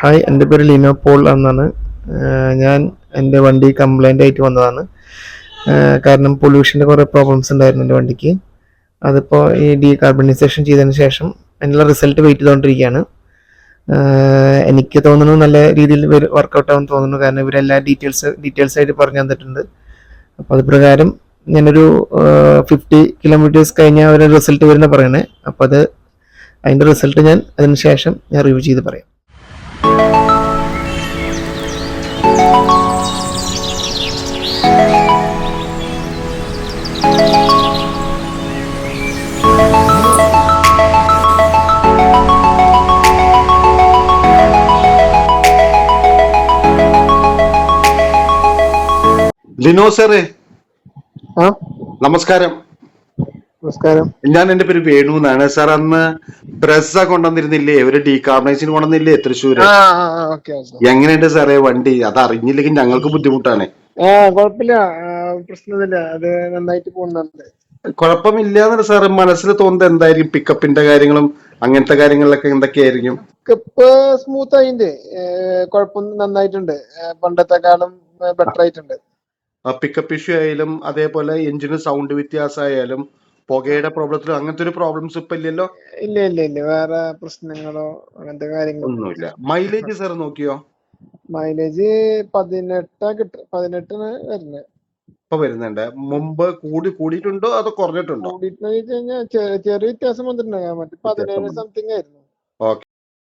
Hi എന്റെ പേര് Lino Paul എന്നാണ്. ഞാൻ എന്റെ വണ്ടി കംപ്ലൈന്റ് ആയിട്ട് വന്നതാണ്. കാരണം പൊല്യൂഷന്റെ കുറേ പ്രോബ്ലംസ് ഉണ്ടായിരുന്നു എന്റെ വണ്ടിക്ക്. അതിപ്പോൾ ഈ ഡീകാർബണൈസേഷൻ ചെയ്തതിന് ശേഷം അതിനുള്ള റിസൾട്ട് വെയിറ്റ് ചെയ്തുകൊണ്ടിരിക്കുകയാണ് എനിക്ക് തോന്നുന്നു നല്ല രീതിയിൽ വർക്കൗട്ട് ആവും തോന്നുന്നു. കാരണം ഇവരെല്ലാ ഡീറ്റെയിൽസ് ഡീറ്റെയിൽസ് ആയിട്ട് പറഞ്ഞു തന്നിട്ടുണ്ട്. അപ്പോൾ അത് പ്രകാരം ഞാനൊരു ഫിഫ്റ്റി കിലോമീറ്റേഴ്സ് കഴിഞ്ഞാൽ ഒരു റിസൾട്ട് വരുന്ന പറയണേ. അപ്പോൾ അത് അതിന്റെ റിസൾട്ട് ഞാൻ അതിന് ശേഷം ഞാൻ റിവ്യൂ ചെയ്ത് പറയാം. ലിനോ സാറേ നമസ്കാരം. നമസ്കാരം. ഞാൻ എന്റെ പേര് വേണു എന്നാണ്. സാർ അന്ന് ബ്രസ്സ കൊണ്ടുവന്നിരുന്നില്ലേ? ഒരു ഡീകാർബണൈസിന് കൊണ്ടുവന്നില്ലേ? തൃശ്ശൂര്. ഓക്കെ എങ്ങനെയുണ്ട് സാറേ വണ്ടി? അത് അറിഞ്ഞില്ലെങ്കിൽ ഞങ്ങൾക്ക് ബുദ്ധിമുട്ടാണ്. ആ കുഴപ്പമില്ല. പ്രശ്നമില്ല. അത് നന്നായിട്ട് പോകുന്നുണ്ട്. കുഴപ്പമില്ലാന്നല്ല സാറ് മനസ്സിൽ തോന്നുന്നത് എന്തായിരിക്കും? പിക്കപ്പിന്റെ കാര്യങ്ങളും അങ്ങനത്തെ കാര്യങ്ങളിലൊക്കെ എന്തൊക്കെയായിരിക്കും? പിക്കപ്പ് സ്മൂത്ത് ആയിണ്ട് കുഴപ്പം നന്നായിട്ടുണ്ട്. പണ്ടത്തെക്കാളും ബെറ്റർ ആയിട്ടുണ്ട് പിക്കപ്പ് ഇഷ്യൂ ആയാലും അതേപോലെ എഞ്ചിന് സൗണ്ട് വ്യത്യാസമായാലും പുകയുടെ പ്രോബ്ലത്തിലോ അങ്ങനത്തെ ഒരു പ്രോബ്ലംസ് ഇപ്പൊ ഇല്ലല്ലോ? ഇല്ല ഇല്ല ഇല്ല. വേറെ പ്രശ്നങ്ങളോ അങ്ങനത്തെ കാര്യങ്ങളോ ഒന്നുമില്ല. മൈലേജ് സാർ നോക്കിയോ? മൈലേജ് പതിനെട്ടാ കിട്ട പതിനെട്ടിന് വരുന്നത്. ഇപ്പൊ വരുന്നുണ്ട്. മുമ്പ് കൂടി കൂടിയിട്ടുണ്ടോ അതോ കുറഞ്ഞിട്ടുണ്ടോ? കഴിഞ്ഞാൽ ചെറിയ വ്യത്യാസം വന്നിട്ടുണ്ടാകാം മറ്റേ പതിനേഴ്. സംതിങ് ആയിരുന്നു. ഓക്കെ.